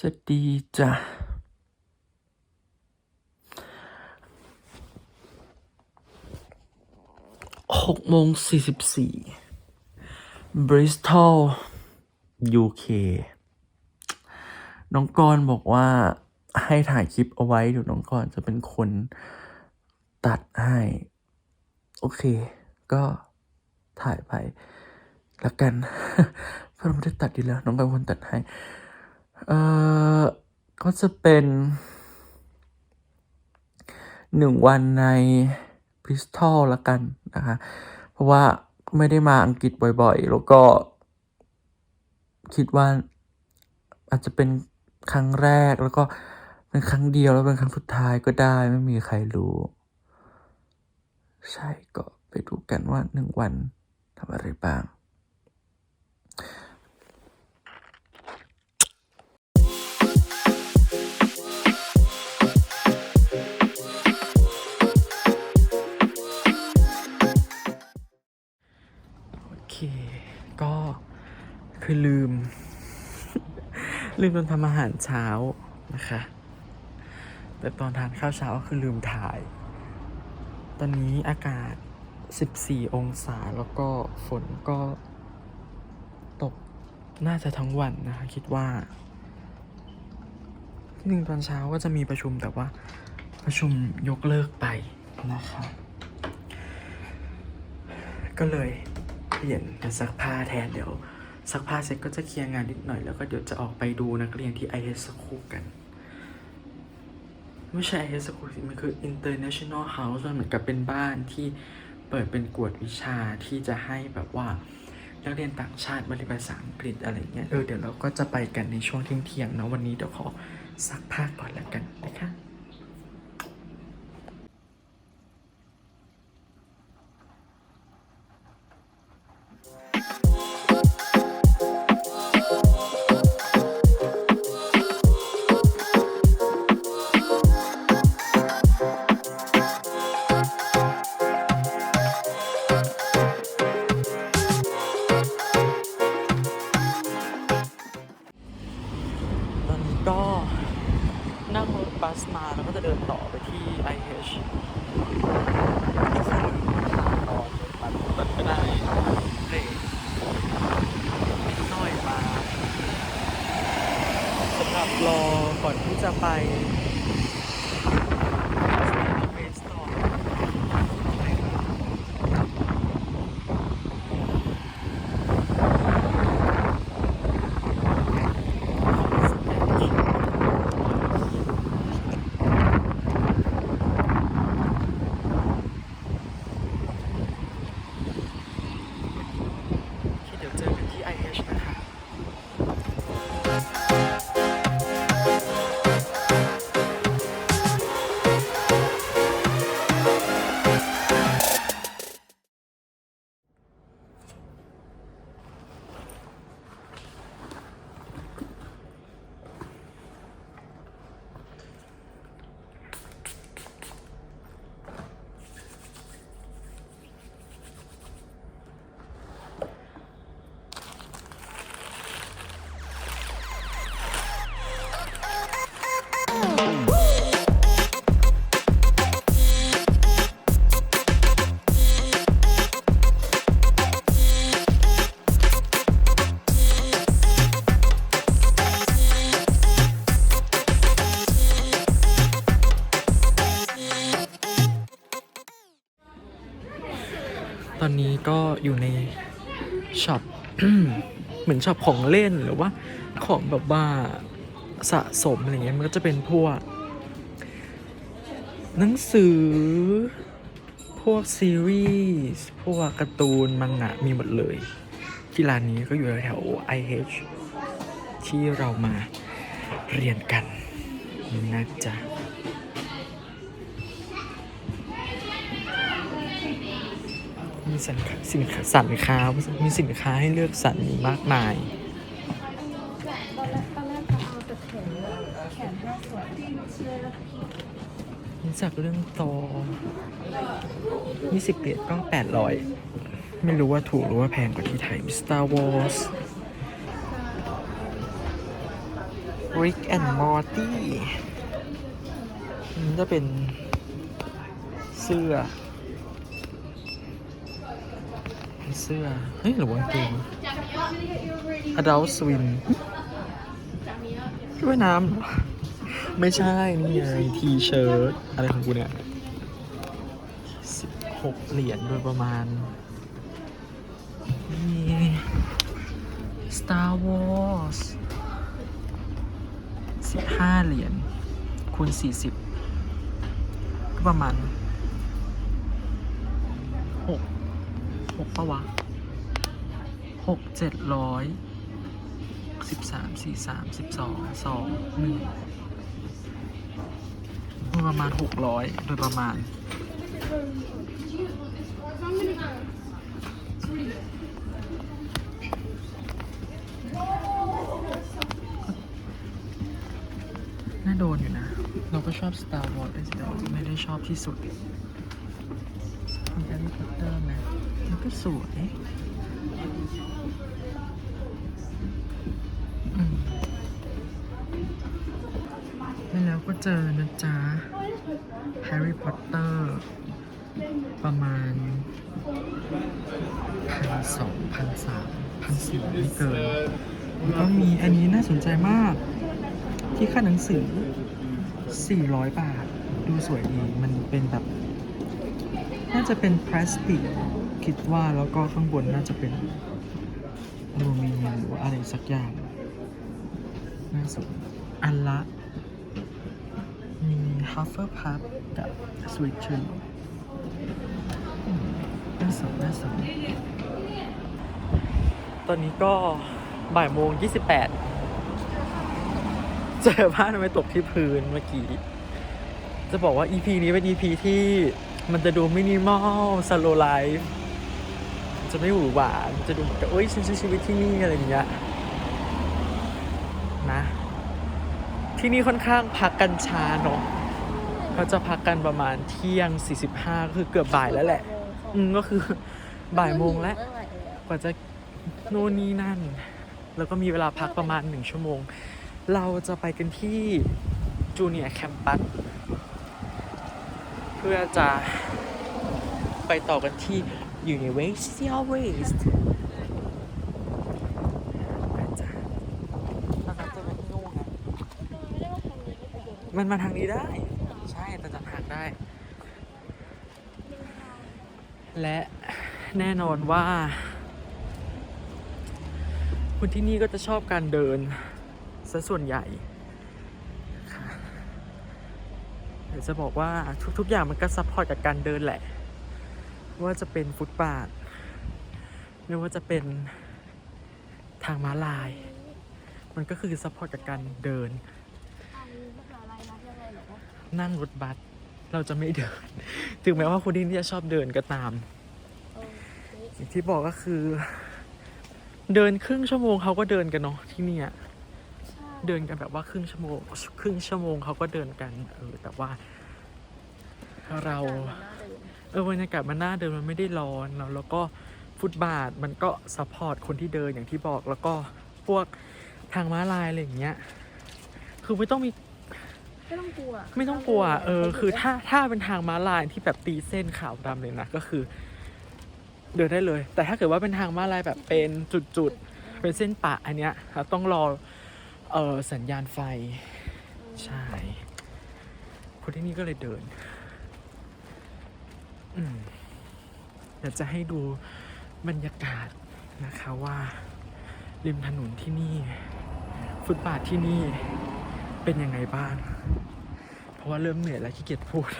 สวัสดีจ้ะหกโมงสี่สิบสี่บริสตอลยูเคน้องกรณ์บอกว่าให้ถ่ายคลิปเอาไว้เดี๋ยวน้องกรณ์จะเป็นคนตัดให้ โอเค ก็ถ่ายไปละกัน เพราะเราไม่ได้ตัดดีแล้ว น้องกรณ์เป็นคนตัดให้ เอ่อก็จะเป็นหนึ่งวันในบริสตอลละกันนะคะ เพราะว่าไม่ได้มาอังกฤษบ่อยๆ แล้วก็คิดว่าอาจจะเป็นครั้งแรกแล้วก็เป็นครั้งเดียวแล้วเป็นครั้งสุดท้ายก็ได้ไม่มีใครรู้ ใช่ก็ไปดูกันว่าหนึ่งวันทำอะไรบ้าง เค ก็คือลืม ลืมตอนทำอาหารเช้านะคะ แต่ตอนทานข้าวเช้าก็คือลืมถ่าย ตอนนี้อากาศ 14 องศาแล้วก็ฝนก็ตกน่าจะทั้งวันนะคะ คิดว่าที่หนึ่งตอนเช้าก็จะมีประชุมแต่ว่าประชุมยกเลิกไปนะคะ ก็เลย เปลี่ยนเป็นซักผ้าแทนเดี๋ยวซักผ้าเสร็จก็จะเคลียร์งานนิดหน่อยแล้วก็เดี๋ยวจะออกไปดูนักเรียนที่ IS School กัน ไม่ใช่ IS School สิมันคือ International House มันเหมือนกับเป็นบ้านที่เปิดเป็นกวดวิชาที่จะให้แบบว่านักเรียนต่างชาติมาเรียนภาษาอังกฤษอะไรเงี้ยเออเดี๋ยวเราก็จะไปกันในช่วงเที่ยงเนอะวันนี้เดี๋ยวขอซักผ้าก่อนแล้วกันนะคะ อนนี้ก็อยู่ในช็อปเหมือนช็อปของเล่นหรือว่าของแบบว่าสะสมอะไรเงี้ยมันก็จะเป็นพวก หนังสือ พวกซีรีส์พวกการ์ตูนมังงะมีหมดเลย ที่ร้านนี้ก็อยู่แถว IH ที่เรามาเรียนกันนะจ๊ะ มีสินค้าสินค้าสินค้ามีสินค้าให้เลือกสรรมากมาย ตอนแรกตอนแรกจะเอาแต่แขนแขนห้าส่วนรู้จักเรื่องตยี่สิบเหรียญก็แปดร้อยไม่รู้ว่าถูกหรือว่าแพงกว่าที่ไทย Star Wars Rick and Morty มันจะเป็นเสื้อ เป็นเสื้อ เฮ้ย หรือว่ากางเกง Adult Swim ว่ายน้ำเหรอไม่ใช่ นี่ไงทีเชิ้ตอะไรของกูเนี่ย16เหรียญโดยประมาณ นี่ Star Wars 15เหรียญคูณ40ก็ประมาณ หกปะวะหกเจ็ดร้อยสิบสามสี่สามสิบสองสองหนึ่งประมาณหกร้อยโดยประมาณ น่าโดนอยู่นะ เราก็ชอบ Star Wars แต่ไม่ได้ชอบที่สุด ก็สวย แล้วก็เจอนะจ๊ะแฮร์รี่พอตเตอร์ ประมาณพันสองพันสามพันสี่ไม่เกินแล้วก็มีอันนี้น่าสนใจมาก ที่ค่าหนังสือ 400 บาท ดูสวยดี มันเป็นแบบ น่าจะเป็นพลาสติก คิดว่าแล้วก็ข้างบนน่าจะเป็นอลูมิเนียมหรือว่าอะไรสักอย่างน่าสนอันละมี Hufflepuff กับ Sweet Tree อืมน่าสนน่าสนตอนนี้ก็บ่ายโมง 28 เจอผ้าทำไมตกที่พื้นเมื่อกี้ จะบอกว่า EP นี้เป็น EP ที่มันจะดูมินิมอลสโลไลฟ์ จะไม่หวือหวานจะดูเหมือนกับเอ้ยฉันใช้ชีวิตที่นี่อะไรอย่างเงี้ยนะที่นี่ค่อนข้างพักกันช้าเนาะเขาจะพักกันประมาณเที่ยง 45 ก็คือเกือบบ่ายแล้วแหละ อืมก็คือบ่ายโมงแล้ว กว่าจะโน่นนี่นั่น แล้วก็มีเวลาพักประมาณหนึ่งชั่วโมง เราจะไปกันที่จูเนียร์แคมปัสเพื่อจะไปต่อกันที่ อนนั้นจะไปที่นู่นไงมันมาทางนี้ได้ ใช่แต่จำทางได้ และแน่นอนว่า คนที่นี่ก็จะชอบการเดินซะส่วนใหญ่เดี๋ยวจะบอกว่าทุกๆอย่างมันก็ซัพพอร์ตกับการเดินแหละ ว่าจะเป็นฟุตบาท ไม่ว่าจะเป็นทางม้าลาย มันก็คือซัพพอร์ตกับการเดิน นั่งรถบัสเราจะไม่เดิน ถึงแม้ว่าคนที่นี่จะชอบเดินก็ตามอย่างที่บอกก็คือ เดินครึ่งชั่วโมงเขาก็เดินกันเนาะที่เนี่ยเดินกันแบบว่าครึ่งชั่วโมง ครึ่งชั่วโมงเขาก็เดินกันเออแต่ว่าเรา ออบรรยากาศมันน่าเดินมันไม่ได้ร้อนแล้วแล้วก็ฟุตบาทมันก็ซัพพอร์ตคนที่เดินอย่างที่บอกแล้วก็พวกทางม้าลายอะไรอย่างเงี้ย คือไม่ต้องมีไม่ต้องกลัว ไม่ต้องกลัว เออ คือถ้าถ้าเป็นทางม้าลายที่แบบตีเส้นขาวดำเลยนะก็คือ เดินได้เลย แต่ถ้าเกิดว่าเป็นทางม้าลายแบบเป็นจุดๆเป็นเส้นปะอันเนี้ยเราต้องรอเออสัญญาณไฟ ใช่ คนที่นี่ก็เลยเดินอืม เดี๋ยวจะให้ดูบรรยากาศนะคะว่าริมถนนที่นี่ ฟุตบาทที่นี่เป็นยังไงบ้าง เพราะว่าเริ่มเหนื่อยแล้วขี้เกียจพูด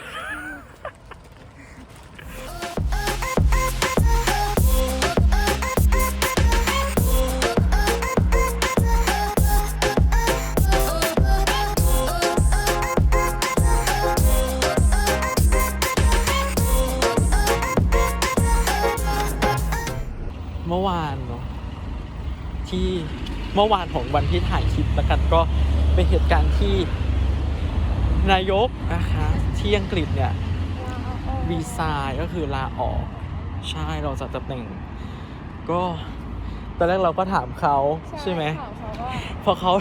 เมื่อวานของวันที่ถ่ายคลิปแล้วกันก็เป็นเหตุการณ์ที่นายกนะคะที่อังกฤษเนี่ยวีซายก็คือลาออกใช่เราจากตำแหน่ง ก็ตอนแรกเราก็ถามเขาใช่ไหมเขาก็พอเขา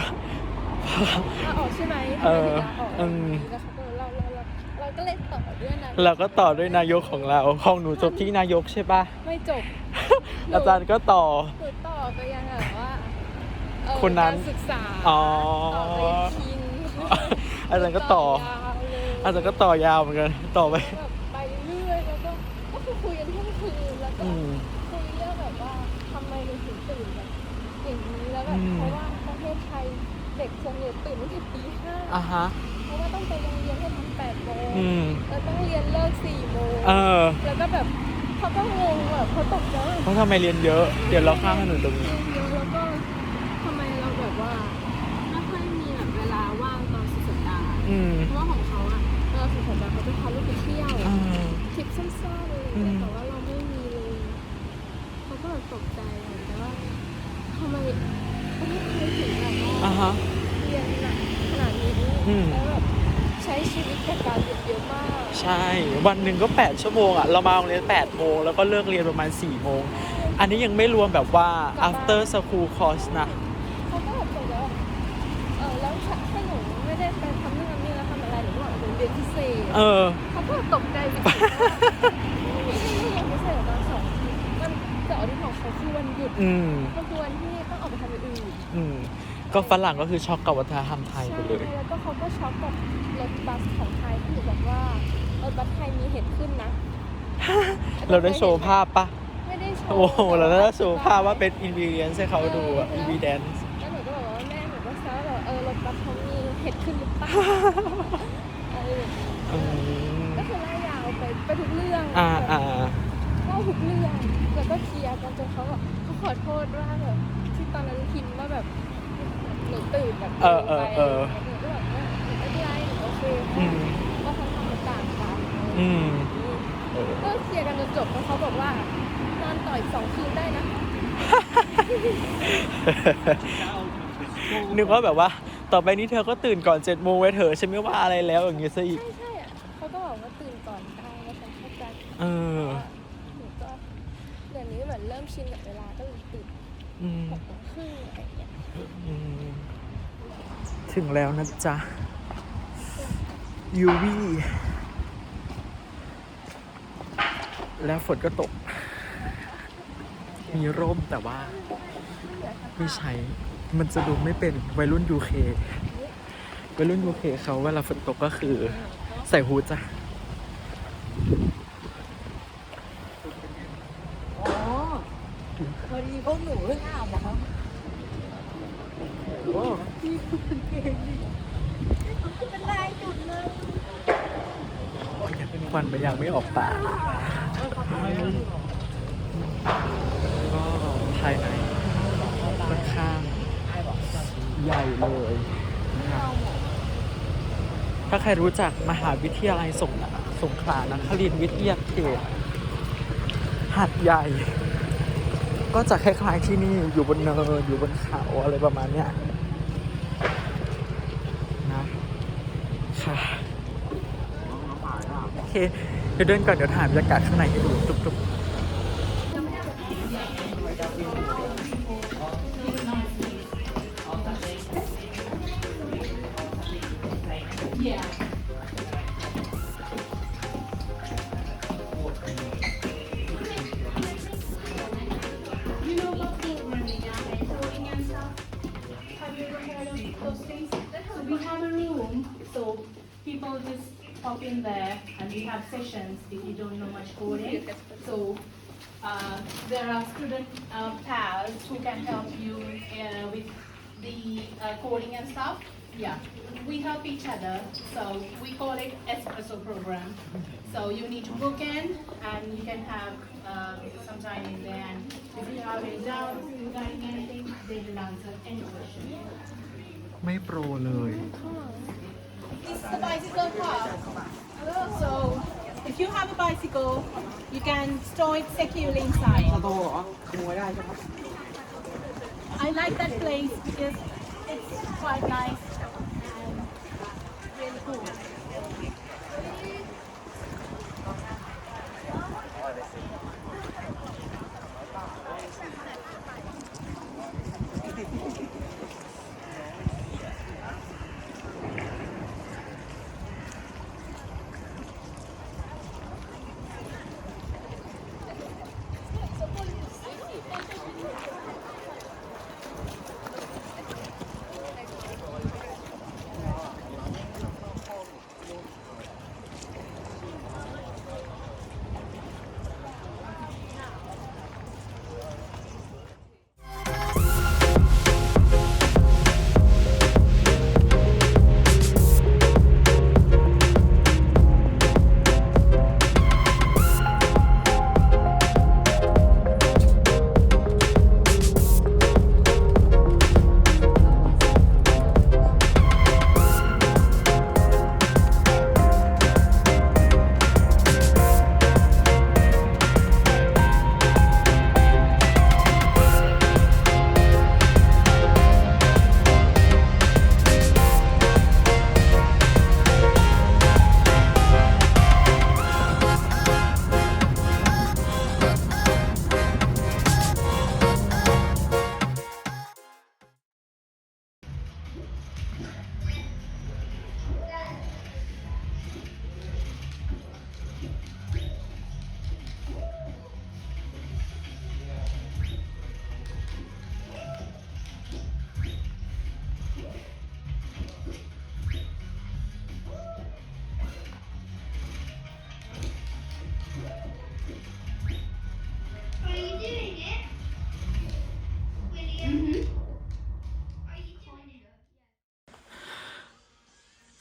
พลาออกใช่ไหมเออลาออกอืมแล้วเขาก็เราเราเราเราก็เลยต่อด้วยนะเราก็ต่อด้วยนายกของเราของหนูจบที่นายกใช่ปะไม่จบ อาจารย์ก็ต่อหนูต่อไปยังแบบว่า เอ่อคนนั้นการศึกษาอ๋อ ต่อไปยังคิงอาจารย์ก็ต่อยาวเลยอาจารย์ก็ต่อยาวเหมือนกัน ต่อไป แบบไปเรื่อยแล้วก็ก็คือคุยกันทั้งคืนแล้วก็อืม คุยเรื่องแบบว่าทำไมเราถึงตื่นแบบอย่างนี้แล้วแบบอืม เพราะว่าประเทศไทยเด็กส่วนใหญ่ตื่นตั้งแต่ตีห้าอะฮะ เพราะว่าต้องไปโรงเรียนให้ทันแปดโมงอืม แล้วต้องเรียนเลิกสี่โมงเออแล้วก็แบบเขาก็งงแบบเขาตกใจว่าเพราะทำไมเรียนเยอะ เดี๋ยวเราข้ามถนนตรงนี้เรียนเยอะแล้วก็ทำไมเราแบบว่าไม่ค่อยมีแบบเวลาว่างตอนสุดสัปดาห์ อืม เพราะว่าของเขาอะเวลาสุดสัปดาห์เขาจะพาลูกไปเที่ยวอ่าทริปสั้นๆเลยอืม แต่ว่าเราไม่มีเลยเขาก็แบบตกใจเหมือนกันว่าทำไมประเทศไทยถึงแบบว่าอะฮะ เรียนหนักขนาดนี้อืม แล้วแบบใช้ชีวิตกับการเรียนเยอะมากใช่ วันหนึ่งก็ 8 ชั่วโมงอะ เรามาโรงเรียน8โมงแล้วก็เลิกเรียนประมาณ4โมง อันนี้ยังไม่รวมแบบว่า after school course นะเเศษเออ เขาก็ตกใจไปถึงว่าไม่ใช่เรียนพิเศษตอนสองมันเสาร์อาที่ของเขาคือวันหยุดอืมมันคือวันที่ต้องออกไปทำอย่างอื่นอืม ก็ฝรั่งก็คือช็อกกับวัฒนธรรมไทยไปเลย ใช่แล้วก็เขาก็ช็อกกับรถบัสของไทยที่หนูบอกว่ารถบัสไทยมีเห็นขึ้นนะเราได้โชว์ภาพปะ ไม่ได้โชว์โอ้โห เราได้โชว์ภาพว่าเป็น ingredients ให้เขาดูอะ ingredients แล้วหนูก็บอกว่าแม่หนูก็แซวแบบเออรถบัสเขามีเห็ดขึ้นหรือเปล่าอะไรอย่างเงี้ยอืม ก็คือไล่ยาวไปไปทุกเรื่องอ่าอ่าเล่าทุกเรื่องแล้วก็เคลียร์กันจนเขาแบบเขาขอโทษว่าแบบที่ตอนนั้นพิมพ์ว่าแบบหนูตื่นแบบเออเออเออหนูก็แบบว่าหนูไม่เป็นไรหนูโอเคอืมว่าเขาทำมันต่างกันอืมเออก็เคลียร์กันจนจบแล้วเขาบอกว่านอนต่ออีกสองคืนได้นะนึกว่าแบบว่า ต่อไปนี้เธอก็ตื่นก่อนเจ็ดโมงไว้เถอะฉันไม่ว่าอะไรแล้วอย่างเงี้ยซะอีกใช่ใช่ เข้าใจเออหนูก็เดี๋ยวนี้เหมือนเริ่มชินกับเวลาก็เลยตื่นอืมหกโมงครึ่งอะไรอย่างเงี้ยอืมถึงแล้วนะจ๊ะยูวีแล้วฝนก็ตก มีร่มแต่ว่าไม่ใช้ มันจะดูไม่เป็นวัยรุ่นยูเควัยรุ่นยูเคเขาเวลาฝนตกก็คือ ใส่ฮูดจ้ะ พอดีพวกหนูเพิ่งอาบอะครับควันมันยังไม่ออกปากก็ภายในค่อนข้างใหญ่เลยนะครับถ้าใครรู้จักมหาวิทยาลัยสงสงขลานครินทร์วิทยาเขตหัดใหญ่ ก็จะคล้ายๆที่นี่อยู่บนเนินอยู่บนเขาอะไรประมาณเนี้ยนะค่ะโอเคเดี๋ยวเดินก่อนเดี๋ยวถ่ายบรรยากาศข้างในให้ดูจุ๊บๆ people just pop in there and we have sessions if you don't know much coding. So uh, there are student uh, pals who can help you uh, with the uh, coding and stuff. Yeah, we help each other. So we call it espresso program. So you need to book in and you can have uh, some time in there. And if you have any doubts regarding anything, they will answer any question. ไม่โปรเลย is bicycle park. So if you have a bicycle, you can store it securely inside. I like that place because it's quite nice and really cool.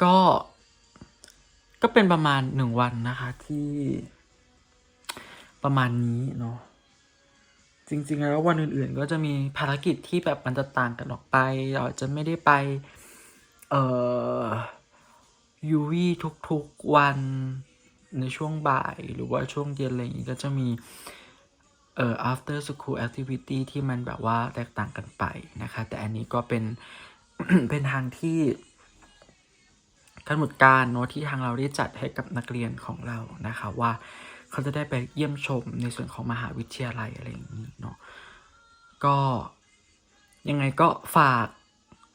ก็ ก็เป็นประมาณหนึ่งวันนะคะที่ประมาณนี้เนาะจริง ๆ แล้ววันอื่น ๆ ก็จะมีภารกิจที่แบบมันจะต่างกันออกไปเราอาจจะไม่ได้ไป เอ่อยูวีทุก ๆ วันในช่วงบ่ายหรือว่าช่วงเย็นอะไรอย่างงี้ก็จะมีเอ่อ after school activity ที่มันแบบว่าแตกต่างกันไปนะคะ แต่อันนี้ก็เป็น เป็นทางที่ กำหนดการเนอะที่ทางเราได้จัดให้กับนักเรียนของเรานะคะว่าเขาจะได้ไปเยี่ยมชมในส่วนของมหาวิทยาลัยอะไรอย่างนี้เนาะก็ยังไงก็ฝาก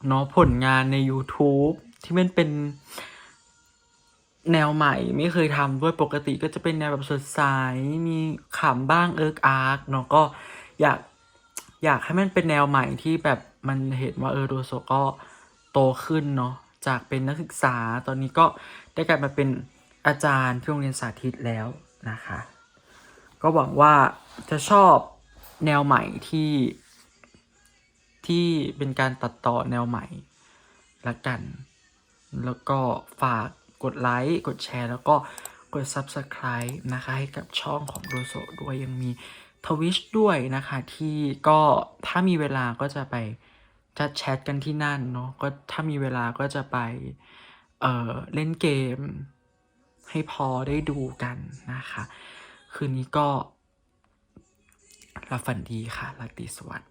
เนาะผลงานใน YouTube ที่มันเป็นแนวใหม่ไม่เคยทำด้วยปกติก็จะเป็นแนวแบบสดใสมีขำบ้างเอิร์กอาร์กเนาะก็อยากอยากให้มันเป็นแนวใหม่ที่แบบมันเห็นว่าเออโดโซก็โตขึ้นเนาะ จากเป็นนักศึกษาตอนนี้ก็ได้กลายมาเป็นอาจารย์ที่โรงเรียนสาธิตแล้วนะคะ ก็หวังว่าจะชอบแนวใหม่ที่ที่เป็นการตัดต่อแนวใหม่ละกัน แล้วก็ฝากกดไลค์กดแชร์ แล้วก็กด Subscribe นะคะ ให้กับช่องของโดโซด้วยยังมีทวิชด้วยนะคะ ที่ก็ถ้ามีเวลาก็จะไป จะแชทกันที่นั่นเนาะก็ถ้ามีเวลาก็จะไปเอ่อเล่นเกม ให้พอได้ดูกันนะคะ คืนนี้ก็หลับฝันดีค่ะราตรีสวัสดิ์